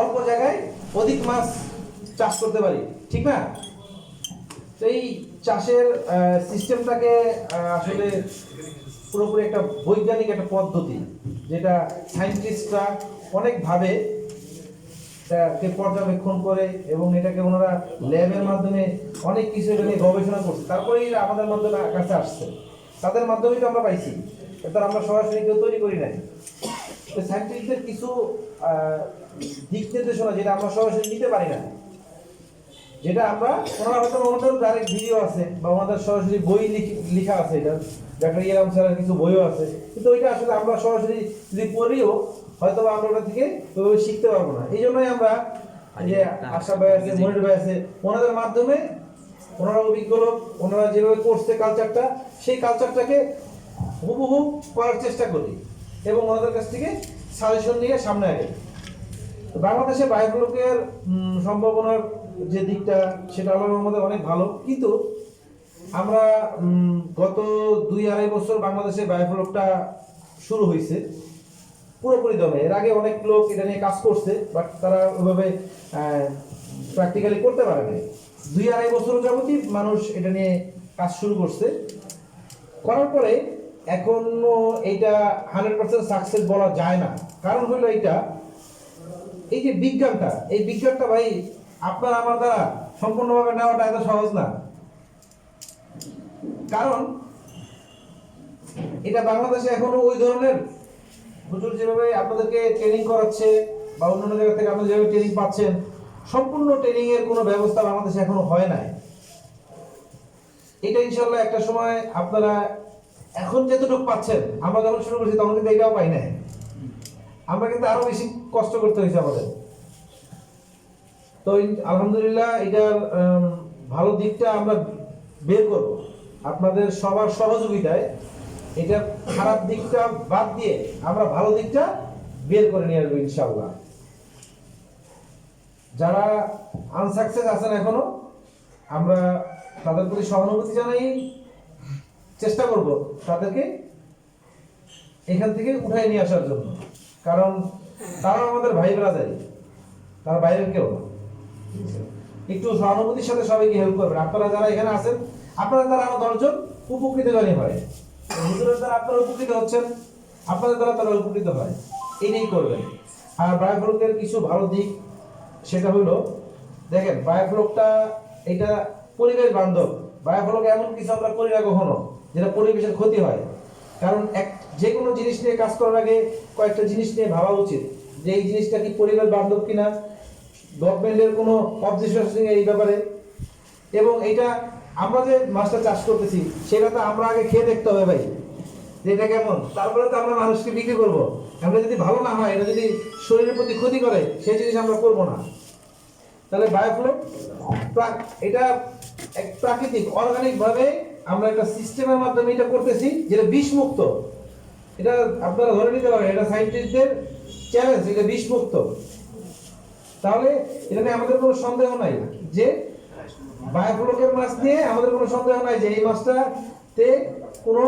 অল্প জায়গায় অধিক মাছ চাষ করতে পারি, ঠিক না? এই চাষের সিস্টেমটাকে আসলে পুরোপুরি একটা বৈজ্ঞানিক একটা পদ্ধতি, যেটা সায়েন্টিস্টরা অনেকভাবে পর্যবেক্ষণ করে এবং এটাকে ওনারা ল্যাবের মাধ্যমে অনেক কিছু এটা নিয়ে গবেষণা করছে। তারপরে আমাদের মাধ্যমে কাছে আসছে। তাদের মাধ্যমেই তো আমরা পাইছি। এটা আমরা সরাসরি কেউ তৈরি করি নাই। সায়েন্টিস্টদের কিছু দিক নির্দেশনা যেটা আমরা সরাসরি নিতে পারি না যেটা আমরা ওনারা হয়তো ওনাদের ডাইরেক্ট ভিডিও আছে বা ওনাদের সরাসরি বই লিখ- আছে এটা ডাক্তার ইয়ারাম স্যারের কিছু বইও আছে কিন্তু ওইটা আসলে আমরা সরাসরি যদি পড়িও হয়তো আমরা ওটা থেকে ওইভাবে শিখতে পারব না। এই জন্যই আমরা যে আশা ভাই আছে মনির ভাই আছে ওনাদের মাধ্যমে ওনারা অভিজ্ঞ লোক ওনারা যেভাবে করছে কালচারটা সেই কালচারটাকে হুবহু করার চেষ্টা করি এবং ওনাদের কাছ থেকে সাজেশন নিয়ে সামনে আগে। বাংলাদেশে বায়োফ্লকের সম্ভাবনার যে দিকটা, সেটা আল্লাহর মধ্যে অনেক ভালো। কিন্তু আমরা গত দুই আড়াই বছর বাংলাদেশে বায়োফ্লকটা শুরু হয়েছে পুরোপুরি দমে। এর আগে অনেক লোক এটা নিয়ে কাজ করছে বাট তারা ওইভাবে প্র্যাকটিক্যালি করতে পারে না দুই আড়াই বছর যাবতই মানুষ এটা নিয়ে কাজ শুরু করছে। করার পরে এখনও এইটা হান্ড্রেড পার্সেন্ট সাকসেস বলা যায় না। কারণ হলো এইটা, এই যে বিজ্ঞানটা, এই বিজ্ঞানটা ভাই আপনার আমার দ্বারা সম্পূর্ণভাবে নেওয়াটা এত সহজ না। কারণ এটা বাংলাদেশে এখনও ওই ধরনের হুজুর যেভাবে আপনাদেরকে ট্রেনিং করাচ্ছে বা অন্যান্য জায়গা থেকে আপনারা যেভাবে ট্রেনিং পাচ্ছেন, সম্পূর্ণ ট্রেনিং এর কোনো ব্যবস্থা বাংলাদেশে এখনও হয় নাই। এটা ইনশাল্লাহ একটা সময় আপনারা এখন যতটুকু পাচ্ছেন, আমরা যখন শুরু করছি তখন কিন্তু এটাও পাই নাই। আমরা কিন্তু আরও বেশি কষ্ট করতে হয়েছে আমাদের। তো আলহামদুলিল্লাহ এটার ভালো দিকটা আমরা বের করব। আপনাদের সবার সহযোগিতায় এটা খারাপ দিকটা বাদ দিয়ে আমরা ভালো দিকটা বের করে নিয়ে আসব ইনশাল্লাহ যারা আনসাকসেস আছেন এখনও, আমরা তাদের প্রতি সহানুভূতি জানাই। চেষ্টা করব তাদেরকে এখান থেকে উঠাই নিয়ে আসার জন্য। কারণ তারা আমাদের ভাই ব্রাদারি। তারা বাইরের কেউ একটু সহানুভূতির সাথে সবাইকে হেল্প করবেন। আপনারা যারা এখানে আছেন, আপনারা দ্বারা আরও দশজন, উপকৃত জানি হয়। হুজুরের দ্বারা আপনারা উপকৃত হচ্ছেন, আপনাদের দ্বারা তারা উপকৃত হয়। এটাই করবেন। আর বায়োফ্লকের কিছু ভালো দিক, সেটা হলো, দেখেন বায়োফ্লকটা এটা পরিবেশ বান্ধব। বায়োফ্লক এমন কিছু আমরা করি না কখনো। যেটা পরিবেশের ক্ষতি হয়। কারণ এক যে কোনো জিনিস নিয়ে কাজ করার আগে কয়েকটা জিনিস নিয়ে ভাবা উচিত যে এই জিনিসটা কি পরিবেশ বান্ধব কিনা গভর্নমেন্টের কোনো অবজেকশন এই ব্যাপারে। এবং এটা আমরা যে মাছটা চাষ করতেছি, সেটা তো আমরা আগে খেয়ে দেখতে হবে ভাই, যে এটা কেমন। তারপরে তো আমরা মানুষকে বিক্রি করব। আমরা যদি ভালো না হয়, এটা যদি শরীরের প্রতি ক্ষতি করে সেই জিনিস আমরা করব না। তাহলে বায়োফ্লক এটা এক প্রাকৃতিক অর্গানিক ভাবে আমরা একটা সিস্টেমের মাধ্যমে এটা করতেছি যেটা বিষমুক্ত। এটা আপনারা ধরে নিতে পারেন, এটা সাইন্টিস্টদের চ্যালেঞ্জ এটা বিষমুক্ত। তাহলে এটা নিয়ে আমাদের কোনো সন্দেহ নাই যে বায়োফ্লকের মাছ নিয়ে আমাদের কোনো সন্দেহ নাই যে এই মাছটাতে কোনো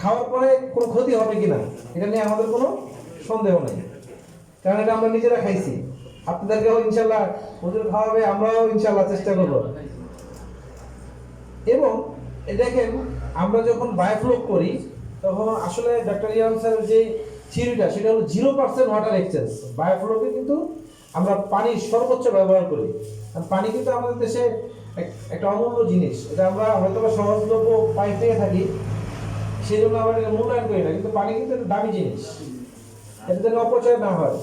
খাওয়ার পরে কোনো ক্ষতি হবে কি না এটা নিয়ে আমাদের কোনো সন্দেহ নাই। কারণ এটা আমরা নিজেরা খাইছি। আপনাদেরকেও ইনশাল্লাহ হুজুর খাওয়াবে, আমরাও ইনশাল্লাহ চেষ্টা করব। দেখেন, আমরা যখন বায়োফ্লক করি, তখন আসলে ইয়াম স্যারের যে থিওরিটা, সেটা হলো জিরো পার্সেন্ট ওয়াটার এক্সচেঞ্জ বায়োফ্লকে কিন্তু আমরা পানির সর্বোচ্চ ব্যবহার করি। আর পানি কিন্তু আমাদের দেশে এক- একটা অমূল্য জিনিস। এটা আমরা হয়তো বা সহজলভ্য পাই পেয়ে থাকি সেই জন্য আমরা এটা মূল্যায়ন করি না, কিন্তু পানি কিন্তু দামি জিনিস। এটা যেন অপচয় না হয়।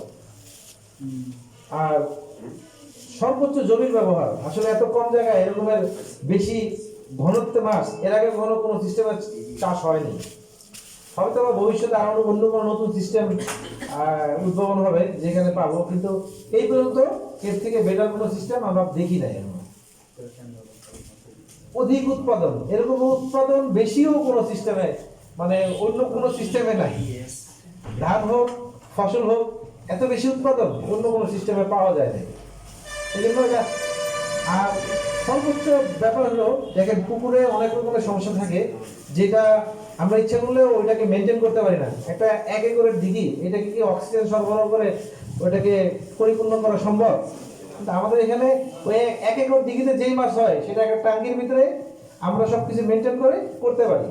আর সর্বোচ্চ জমির ব্যবহার, আসলে এত কম জায়গায় এরকমের বেশি ঘনত্ব মাছ এর আগে কখনো কোনো সিস্টেমের চাষ হয়নি। হয়তো বা ভবিষ্যতে আরও অন্য কোনো নতুন সিস্টেম উদ্ভাবন হবে, যেখানে পাবো। কিন্তু এই পর্যন্ত এর থেকে বেটার কোনো সিস্টেম আমরা দেখি নাই এখনও। অধিক উৎপাদন, এরকম উৎপাদন বেশিও কোনো সিস্টেমে মানে অন্য কোনো সিস্টেমে নাই। ধান হোক, ফসল হোক, এত বেশি উৎপাদন অন্য কোনো সিস্টেমে পাওয়া যায় না এই জন্য আর সর্বোচ্চ ব্যাপার হলো, দেখেন পুকুরে অনেক রকমের সমস্যা থাকে, যেটা আমরা ইচ্ছা করলেও ওইটাকে মেনটেন করতে পারি না। একটা এক একরের দিঘি এটাকে কি অক্সিজেন সরবরাহ করে ওইটাকে পরিপূর্ণ করা সম্ভব? কিন্তু আমাদের এখানে ওই এক একর দিঘিতে যেই মাছ হয়, সেটা একটা ট্যাঙ্কির ভিতরে আমরা সব কিছু মেনটেন করে করতে পারি।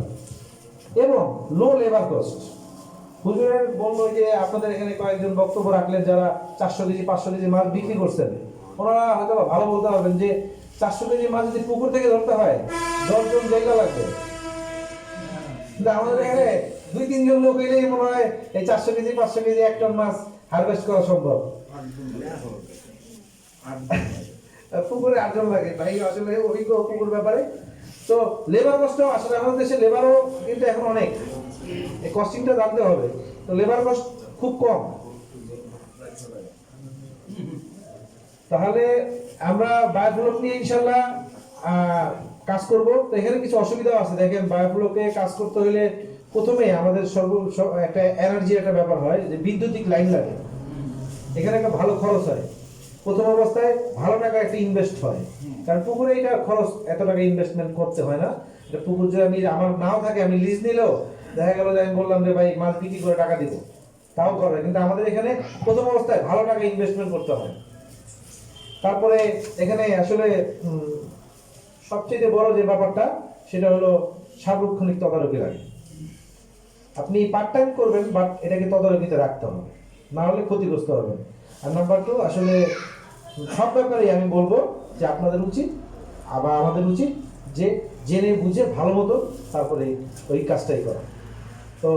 এবং লো লেবার কস্ট হুজুরের বলল যে, আপনাদের এখানে কয়েকজন বক্তব্য রাখলেন যারা চারশো কেজি, পাঁচশো কেজি মাছ বিক্রি করছেন। ওনারা হয়তো ভালো বলতে পারবেন যে চারশো কেজি মাছ যদি পুকুর থেকে ধরতে হয়, দশজন জায়গা লাগবে। আমাদের এখানে দুই, তিনজন লোক এলেই মনে হয় এই চারশো কেজি, পাঁচশো কেজি, এক টন মাছ হারভেস্ট করা সম্ভব। পুকুরে আটজন লাগে। ভাই, আসলে অভিজ্ঞ পুকুর ব্যাপারে। তো লেবার কষ্ট আসলে আমাদের দেশে লেবারও কিন্তু এখন অনেক। এই কস্টিংটা জানতে হবে। তো লেবার কস্ট খুব কম। তাহলে আমরা বায়োফ্লক নিয়ে ইনশাল্লাহ কাজ করব। তো এখানে কিছু অসুবিধাও আছে। দেখেন, বায়োফ্লকে কাজ করতে হলে প্রথমে আমাদের সর্ব একটা এনার্জি একটা ব্যাপার হয় যে বিদ্যুতিক লাইন লাগে। এখানে একটা ভালো খরচ হয়। প্রথম অবস্থায় ভালো টাকা একটা ইনভেস্ট হয়। কারণ পুকুরে এটা খরচ, এত টাকা ইনভেস্টমেন্ট করতে হয় না। এটা পুকুর যদি আমি, আমার নাও থাকে, আমি লিজ নিলেও দেখা গেল যে আমি বললাম যে, ভাই, মাল বিক্রি করে টাকা দিব? তাও করবে কিন্তু আমাদের এখানে প্রথম অবস্থায় ভালো টাকা ইনভেস্টমেন্ট করতে হয়। তারপরে এখানে আসলে সবচেয়ে বড় যে ব্যাপারটা, সেটা হলো সার্বক্ষণিক তদারকি লাগে আপনি পার্ট টাইম করবেন বাট এটাকে তদারকিতে রাখতে হবে। না হলে ক্ষতিগ্রস্ত হবেন আর নাম্বার টু আসলে, সব ব্যাপারেই আমি বলব যে আপনাদের উচিত, আবার আমাদের উচিত যে জেনে বুঝে ভালো মতো তারপরে ওই কাজটাই করা। তো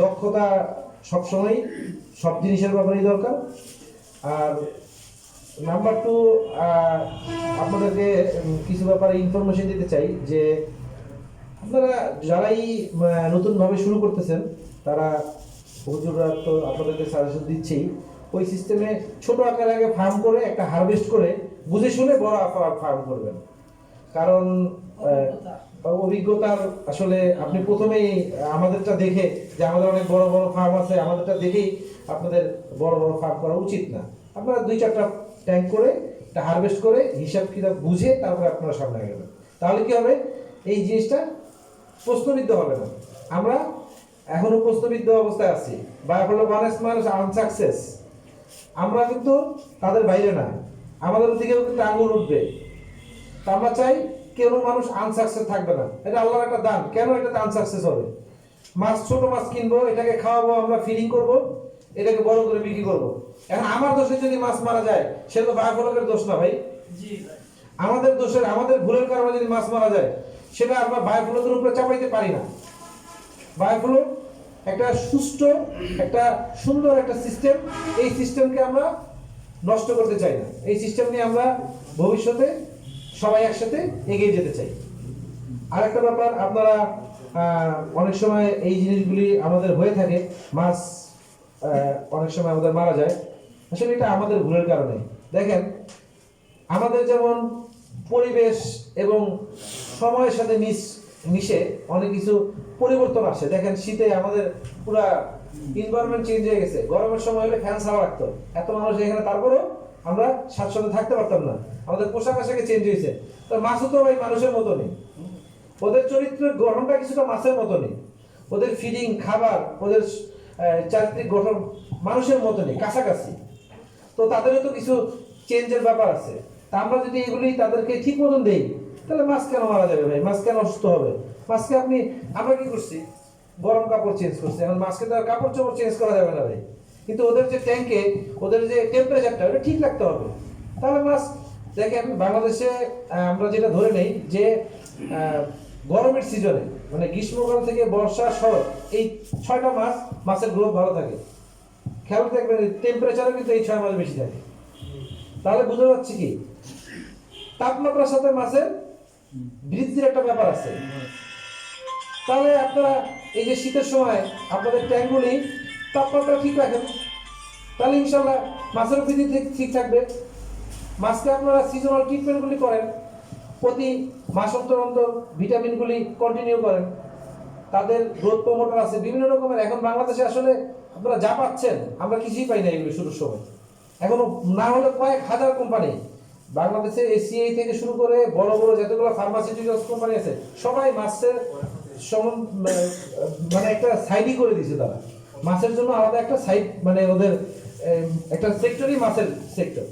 দক্ষতা সবসময় সব জিনিসের ব্যাপারেই দরকার। আর নাম্বার টু আপনাদেরকে কিছু ব্যাপারে ইনফরমেশন দিতে চাই যে আপনারা যারাই নতুনভাবে শুরু করতেছেন, তারা হুজুররা তো আপনাদেরকে সাজেশন দিচ্ছেই, ওই সিস্টেমে ছোট আকারে আগে ফার্ম করে, একটা হারভেস্ট করে, বুঝে শুনে বড় আকার ফার্ম করবেন। কারণ অভিজ্ঞতার আসলে আপনি প্রথমেই আমাদেরটা দেখে যে আমাদের অনেক বড় বড় ফার্ম আছে, আমাদেরটা দেখেই আপনাদের বড় বড় ফার্ম করা উচিত না। আপনারা দুই চারটা ট্যাঙ্ক করে একটা হারভেস্ট করে, হিসাব কিতাব বুঝে তারপরে আপনারা সামনে গেলেন তাহলে কি হবে? এই জিনিসটা প্রশ্নবিদ্ধ হবে না। আমরা এখনও প্রশ্নবিদ্ধ অবস্থায় আছি। বা হলো অনেস্ট মানুষ আনসাকসেস আমরা কিন্তু তাদের বাইরে না। আমাদের দিকেও কিন্তু আঙুল উঠবে। তা আমরা চাই কেন মানুষ আনসাকসেস থাকবে না? এটা আল্লাহর একটা দান। কেন এটাতে আনসাকসেস হবে? মাছ, ছোট মাছ কিনবো, এটাকে খাওয়াবো, আমরা ফিডিং করব। এটাকে বড় করে বিক্রি করব। এখন আমার দোষে যদি মাছ মারা যায় সে তো বায়োফলকের দোষ না ভাই? আমাদের দোষের আমাদের ভুলের কারণে যদি মাছ মারা যায় সেটা আমরা বায়োফ্লোকের উপরে চাপাইতে পারি না। বায়োফ্লো একটা সুষ্ঠু একটা সুন্দর একটা সিস্টেম এই সিস্টেমকে আমরা নষ্ট করতে চাই না। এই সিস্টেম নিয়ে আমরা ভবিষ্যতে সবাই একসাথে এগিয়ে যেতে চাই। আরেকটা ব্যাপার আপনারা অনেক সময় এই জিনিসগুলি আমাদের হয়ে থাকে মাছ অনেক সময় আমাদের মারা যায়। আসলে এটা আমাদের ভুলের কারণে। দেখেন, আমাদের যেমন পরিবেশ এবং সময়ের সাথে মিশ, মিশে অনেক কিছু পরিবর্তন আসে। দেখেন, শীতে আমাদের পুরা এনভায়রনমেন্ট চেঞ্জ হয়ে গেছে। গরমের সময় হলে ফ্যান ছাড়া রাখতো এত মানুষ এখানে, তারপরেও আমরা স্বাচ্ছন্দ্যে থাকতে পারতাম না। আমাদের পোশাক আশাকে চেঞ্জ হয়েছে। তো মাছও তো ভাই মানুষের মতো নেই। ওদের চরিত্রের গঠনটা কিছুটা মাছের মতো নেই। ওদের ফিডিং খাবার, ওদের চারিত্রিক গঠন মানুষের মতো নেই, কাছাকাছি। তো তাদেরও তো কিছু চেঞ্জের ব্যাপার আছে। তা আমরা যদি এগুলি তাদেরকে ঠিক মতন দেই, তাহলে মাছ কেন মারা যাবে ভাই? মাছ কেন অসুস্থ হবে? মাছকে আপনি, আমরা কি করছি? গরম কাপড় চেঞ্জ করছি। এখন মাছকে তো কাপড় চোপড় চেঞ্জ করা যাবে না ভাই। কিন্তু ওদের যে ট্যাঙ্কে ওদের যে টেম্পারেচারটা ওটা ঠিক রাখতে হবে। তাহলে মাছ, দেখেন বাংলাদেশে আমরা যেটা ধরে নেই যে গরমের সিজনে মানে গ্রীষ্মকাল থেকে বর্ষা, শরৎ, এই ছয়টা মাস মাছের গ্রোথ ভালো থাকে। খেয়াল দেখবেন টেম্পারেচারও কিন্তু এই ছয় মাস বেশি থাকে। তাহলে বোঝা যাচ্ছে কি? তাপমাত্রার সাথে মাছের বৃদ্ধির একটা ব্যাপার আছে। তাহলে আপনারা এই যে শীতের সময় আপনাদের ট্যাঙ্কগুলি তাপমাত্রা ঠিক রাখেন। তাহলে ইনশাল্লাহ মাছের বৃদ্ধি ঠিক থাকবে। মাছকে আপনারা সিজনাল ট্রিটমেন্টগুলি করেন। প্রতি মাস অন্তর অন্তর ভিটামিনগুলি কন্টিনিউ করেন তাদের গ্রোথ প্রমোটার আছে, বিভিন্ন রকমের। এখন বাংলাদেশে আসলে আপনারা যা পাচ্ছেন, আমরা কিছুই পাই না এগুলি শুরুর সময়। এখনও না হলে কয়েক হাজার কোম্পানি বাংলাদেশে এসিআই থেকে শুরু করে বড় বড় যতগুলো ফার্মাসিউটিক্যালস কোম্পানি আছে, সবাই মাছের মানে একটা সাইডই করে দিয়েছে তারা। মাছের জন্য আলাদা একটা সাইড মানে ওদের একটা সেক্টরই মাছের সেক্টর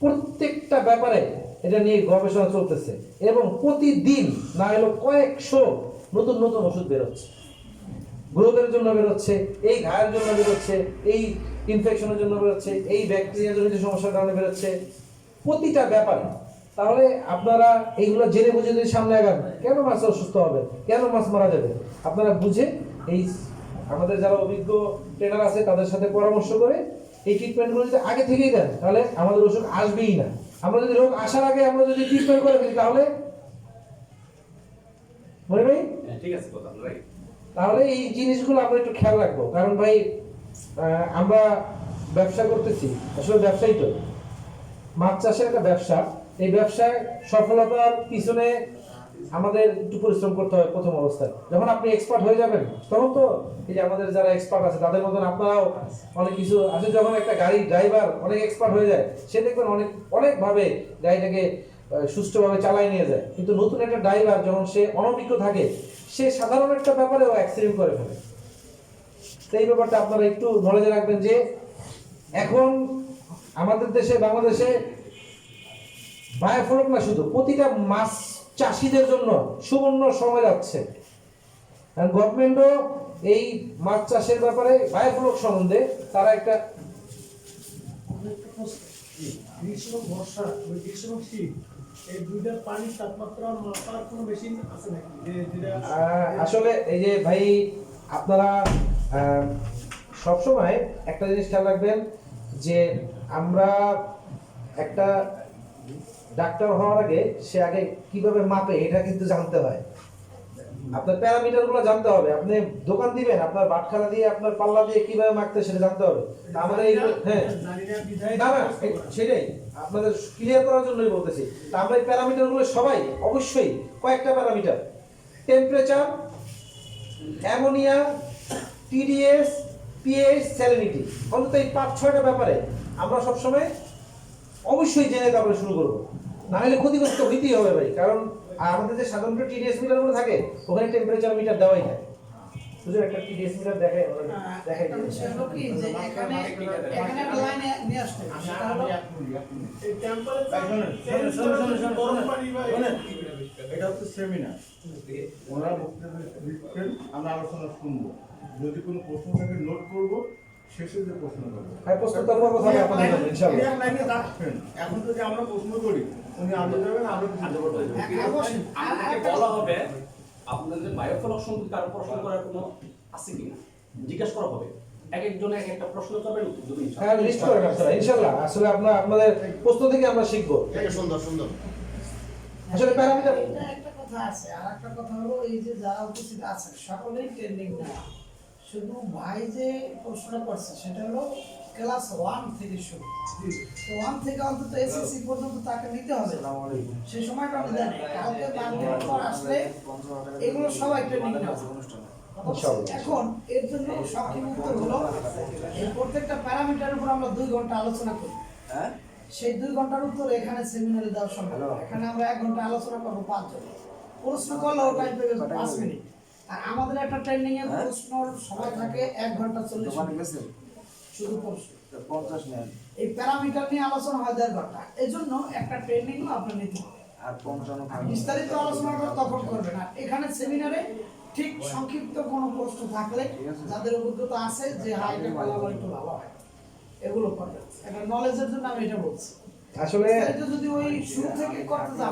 প্রত্যেকটা ব্যাপারে এটা নিয়ে গবেষণা চলতেছে। এবং প্রতিদিন না হলো কয়েকশো নতুন নতুন ওষুধ বেরোচ্ছে। গ্রোথের জন্য বেরোচ্ছে, এই ঘায়ের জন্য বেরোচ্ছে, এই ইনফেকশনের জন্য বেরোচ্ছে, এই ব্যাকটেরিয়া জনিত সমস্যার কারণে বেরোচ্ছে। প্রতিটা ব্যাপারে। তাহলে আপনারা এইগুলো জেনে বুঝে যদি সামনে আগান, কেন মাছ অসুস্থ হবে কেন মাছ মারা যাবে? আপনারা বুঝে এই আমাদের যারা অভিজ্ঞ ট্রেনার আছে, তাদের সাথে পরামর্শ করে এই ট্রিটমেন্টগুলো যদি আগে থেকেই দেন, তাহলে আমাদের ওষুধ আসবেই না। আমরা যদি রোগ আসার আগে আমরা যদি ট্রিটমেন্ট করে দিই তাহলে? মনে ভাই হ্যাঁ, ঠিক আছে তাহলে এই জিনিসগুলো আমরা একটু খেয়াল রাখব। কারণ ভাই আমরা ব্যবসা করতেছি আসলে ব্যবসায়ী তো। মাছ চাষের একটা ব্যবসা। এই ব্যবসায় সফলতার পিছনে আমাদের একটু পরিশ্রম করতে হয় প্রথম অবস্থায়। যখন আপনি এক্সপার্ট হয়ে যাবেন, তখন তো এই যে আমাদের যারা এক্সপার্ট আছে, তাদের মতন আপনারাও অনেক কিছু আছে। যখন একটা গাড়ি ড্রাইভার অনেক এক্সপার্ট হয়ে যায়, সে দেখবেন অনেক, অনেকভাবে গাড়িটাকে সুষ্ঠুভাবে চালায় নিয়ে যায়। কিন্তু নতুন একটা ড্রাইভার যখন সে অনভিজ্ঞ থাকে, সে সাধারণ একটা ব্যাপারে ব্যাপারেও অ্যাক্সিডেন্ট করে ফেলে। এই ব্যাপারটা আপনারা একটু নলেজে রাখবেন যে, এখন আমাদের দেশে, বাংলাদেশে বায়োফলক না শুধু, প্রতিটা মাছ চাষিদের জন্য সুবর্ণ সময় যাচ্ছে। গভর্নমেন্টও এই মাছ চাষের ব্যাপারে বায়োফলক সম্বন্ধে তারা একটা গ্রীষ্ম বর্ষা গ্রীষ্ম শীত এই পানির তাপমাত্রা কোনো আসলে এই যে ভাই, আপনারা সবসময় একটা জিনিস খেয়াল রাখবেন যে আমরা একটা ডাক্তার হওয়ার আগে সে আগে কীভাবে মাপে এটা কিন্তু জানতে হয়। আপনার প্যারামিটারগুলো জানতে হবে। আপনি দোকান দিবেন আপনার বাটখারা দিয়ে আপনার পাল্লা দিয়ে কীভাবে মাপতে সেটা জানতে হবে। আমাদের এই হ্যাঁ। না না সেটাই। আপনাদের ক্লিয়ার করার জন্যই বলতেছি। তা আমরা এই প্যারামিটারগুলো সবাই অবশ্যই কয়েকটা parameter. Temperature ammonia TDS pH salinity অন্তত এই পাঁচ ছয়টা ব্যাপারে আমরা সবসময় অবশ্যই জেনে তারপরে শুরু করব। না হলে ক্ষতিগ্রস্ত হইতেই হবে ভাই কারণ আমাদের যে সাধারণত টিডিএস মিটারগুলো থাকে ওখানে টেম্পারেচার মিটার দেওয়াই থাকে। একটা টিডিএস মিটার এখানে এখানে নিয়ে আসতে টেম্পারেচার গরম পানি বা এটা হচ্ছে সেমিনার ওনারা দিচ্ছেন আমরা আলোচনা শুনব। যদি কোনো প্রশ্ন থাকে নোট করব। শেষে যে প্রশ্ন করব হ্যাঁ প্রস্তুত করব কথা আপনাদের ইনশাআল্লাহ এক লাইনে রাখবেন এখন যদি আমরা প্রশ্ন করি উনি আগে যাবেন আমরা কিছু করব আপনাকে বলা হবে আপনাদের বায়োফলক সম্পর্কে কারও প্রশ্ন করার কোনো আছে কিনা জিজ্ঞেস করা হবে। এক একজনে এক একটা প্রশ্ন করবেন উত্তর দেবেন হ্যাঁ লিস্ট করেন আপনারা ইনশাআল্লাহ। আসলে আমরা আপনাদের প্রশ্ন থেকে আমরা শিখব। সুন্দর সুন্দর। আসলে প্যারামিটার একটা কথা আছে আর একটা কথা হলো এই যে যারা উপস্থিত আছেন সকলেই ট্রেনিং নেওয়া শুধু ভাই যে প্রশ্নটা করছে সেটা হলো ক্লাস ওয়ান থেকে শুরু। তো ওয়ান থেকে অন্তত এসএসসি পর্যন্ত তাকে নিতে হবে। সেই সময়টা আমি জানি। কালকে পাঁচ দিন পর আসলে এগুলো সবাই ট্রেনিং নেওয়া ইনশাআল্লাহ। এখন এর জন্য সঠিক উত্তর হলো এই প্রত্যেকটা প্যারামিটারের উপর আমরা দুই ঘণ্টা আলোচনা করি। সেই দুই ঘণ্টার উত্তর এখানে সেমিনারে দেওয়া সম্ভব। এখানে আমরা এক ঘণ্টা আলোচনা করব পাঁচজন। প্রশ্ন করলে ওর টাইম পাঁচ মিনিট। আর আমাদের একটা ট্রেনিং এ প্রশ্নর সময় থাকে এক ঘণ্টা চল্লিশ মিনিট। শুধু প্রশ্ন পঞ্চাশ নেন এই প্যারামিটার নিয়ে আলোচনা হয় দেড় ঘণ্টা। এই জন্য একটা ট্রেনিং আপনার নিতে হবে। আর আর বিস্তারিত আলোচনাটা তখন করবেন আর এখানে সেমিনারে ঠিক সংক্ষিপ্ত কোনো প্রশ্ন থাকলে যাদের অভিজ্ঞতা আছে যে হ্যাঁ করলে আমার একটু ভালো হয়। এগুলো করবেন একটা নলেজের জন্য আমি এটা বলছি। আসলে যদি ওই শুরু থেকে করতে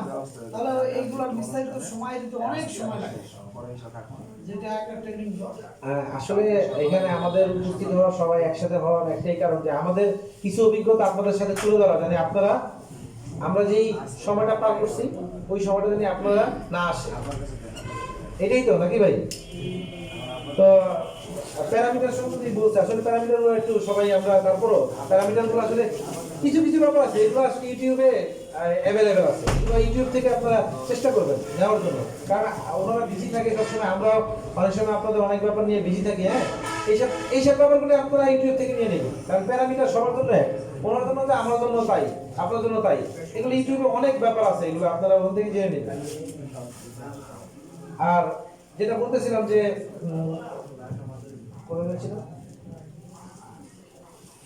তাহলে এইগুলোর বিস্তারিত সময় দিতে অনেক সময় লাগে। আহ, আসলে এখানে আমাদের উপস্থিত হওয়া সবাই একসাথে হওয়ার একটাই কারণ যে আমাদের কিছু অভিজ্ঞতা আপনাদের সাথে তুলে ধরা জানি আপনারা আমরা যেই সময়টা পার করছি ওই সময়টা জানি আপনারা না আসে এটাই তো নাকি ভাই? তো প্যারামিটার সম্বন্ধে বলছে আসলে প্যারামিটার একটু সবাই আমরা তারপরও প্যারামিটারগুলো আসলে কিছু কিছু ব্যাপার আছে এগুলো আসলে ইউটিউবে অ্যাভেলেবেল আছে। এগুলো ইউটিউব থেকে আপনারা চেষ্টা করবেন নেওয়ার জন্য। কারণ ওনারা বিজি থাকে সবসময় আমরা অনেক সময় আপনাদের অনেক ব্যাপার নিয়ে বিজি থাকি হ্যাঁ? এইসব এইসব ব্যাপারগুলো আপনারা ইউটিউব থেকে নিয়ে নেবেন। কারণ প্যারামিটার সবার জন্য এক। ওনার জন্য যে আমার জন্য তাই আপনার জন্য তাই। এগুলো ইউটিউবে অনেক ব্যাপার আছে এগুলো আপনারা ওখান থেকে জেনে নেবেন। আর যেটা বলতেছিলাম যে উম, কবে হয়েছিল ঠিক আছে প্যারামিটারের কথাই বলছেন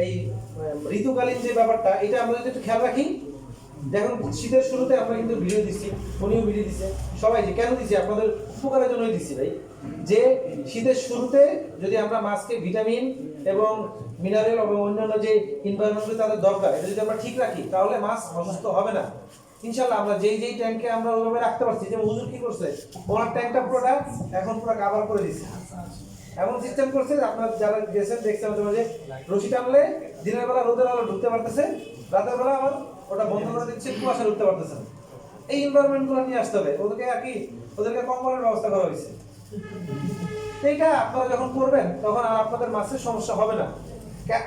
এই ঋতুকালীন যে ব্যাপারটা, এটা আমরা যদি একটু খেয়াল রাখি, দেখুন, শীতের শুরুতে আমরা কিন্তু ভিডিও দিচ্ছি উনিও ভিডিও দিচ্ছে সবাই যে কেন দিচ্ছি আপনাদের উপকারের জন্যই দিচ্ছি ভাই, যে শীতের শুরুতে যদি আমরা মাছকে ভিটামিন এবং মিনারেল এবং অন্যান্য যে এনভায়রনমেন্ট তাদের দরকার, এটা যদি আমরা ঠিক রাখি, তাহলে মাছ অসুস্থ হবে না। ইনশাল্লাহ আমরা যেই যেই ট্যাঙ্কে আমরা ওইভাবে রাখতে পারছি যে হুজুর কি করছে ওনার ট্যাঙ্কটা পুরোটা এখন পুরো কাভার করে দিচ্ছে এমন সিস্টেম করছে আপনার যারা গেছেন, দেখছেন হতে পারে যে রশি টানলে দিনের বেলা রোদের আলো ঢুকতে পারতেছে, রাতের বেলা আবার ওটা বন্ধ করে দিচ্ছে, কুয়াশা ঢুকতে পারতেছে। এই এনভায়রনমেন্টগুলো নিয়ে আসতে হবে। ওদেরকে আর কি, ওদেরকে কম্বলের ব্যবস্থা করা হয়েছে। এইটা আপনারা যখন করবেন, তখন আর আপনাদের মাছের সমস্যা হবে না।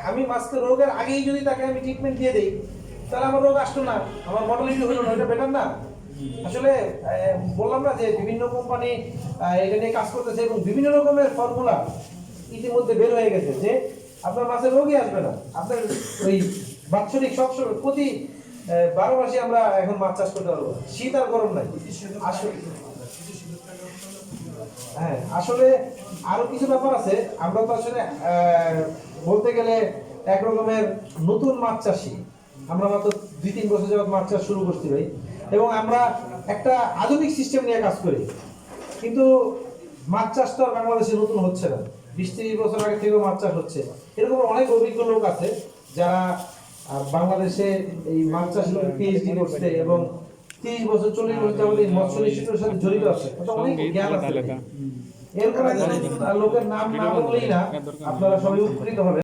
আমি মাছকে রোগের আগেই যদি তাকে আমি ট্রিটমেন্ট দিয়ে দিই, তাহলে আমার রোগ আসতো না। আমার মডেলিটি হলো না, এটা বেটার না? আসলে বললাম না যে বিভিন্ন কোম্পানি এটা নিয়ে কাজ করতেছে এবং বিভিন্ন রকমের ফর্মুলা ইতিমধ্যে বের হয়ে গেছে যে আপনার মাছের রোগই আসবে না। আপনার ওই বাৎসরিক সবসময় প্রতি বারো মাসে আমরা এখন মাছ চাষ করতে পারব। শীত আর গরম নাই। আসলে হ্যাঁ আসলে আরও কিছু ব্যাপার আছে। আমরা তো আসলে বলতে গেলে এক রকমের নতুন মাছ চাষি। আমরা মাত্র দুই তিন বছর যাবত মাছ চাষ শুরু করছি ভাই। এবং আমরা একটা আধুনিক সিস্টেম নিয়ে কাজ করি। কিন্তু মাছ চাষ তো আর বাংলাদেশে নতুন হচ্ছে না। বিশ তিরিশ বছর আগে থেকেও মাছ চাষ হচ্ছে। এরকম অনেক অভিজ্ঞ লোক আছে যারা বাংলাদেশে এই মাছ চাষ পিএইচডি করছে এবং তিরিশ বছর চল্লিশ বছর যাবত এই মৎস্য নিশ্চিতের সাথে জড়িত আছে। অনেক জ্ঞান আছে। এরকম লোকের নাম না বললেই না আপনারা সবাই উপকৃত হবে